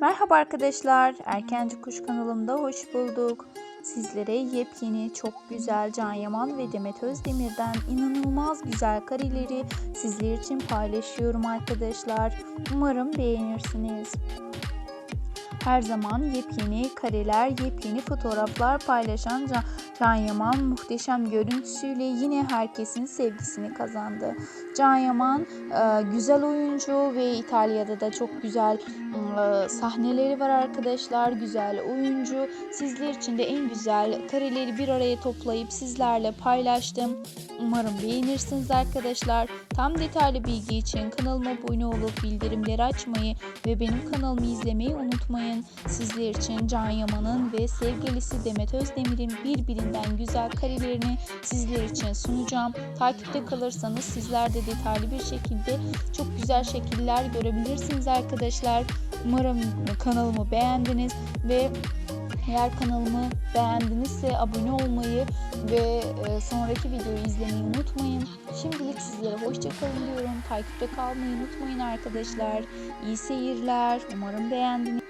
Merhaba arkadaşlar, Erkenci Kuş kanalımda hoş bulduk. Sizlere yepyeni, çok güzel Can Yaman ve Demet Özdemir'den inanılmaz güzel kareleri sizler için paylaşıyorum arkadaşlar. Umarım beğenirsiniz. Her zaman yepyeni kareler, yepyeni fotoğraflar paylaşan Can, Can Yaman muhteşem görüntüsüyle yine herkesin sevgisini kazandı. Can Yaman e, güzel oyuncu ve İtalya'da da çok güzel e, sahneleri var arkadaşlar. Güzel oyuncu. Sizler için de en güzel kareleri bir araya toplayıp sizlerle paylaştım. Umarım beğenirsiniz arkadaşlar. Tam detaylı bilgi için kanalıma abone olup bildirimleri açmayı ve benim kanalımı izlemeyi unutmayın. Sizler için Can Yaman'ın ve sevgilisi Demet Özdemir'in birbirinden güzel karelerini sizler için sunacağım. Takipte kalırsanız sizler de detaylı bir şekilde çok güzel şekiller görebilirsiniz arkadaşlar. Umarım kanalımı beğendiniz ve eğer kanalımı beğendinizse abone olmayı ve e, sonraki videoyu izlemeyi unutmayın. Şimdilik sizlere hoşçakalın diyorum. Takipte kalmayı unutmayın arkadaşlar. İyi seyirler. Umarım beğendiniz.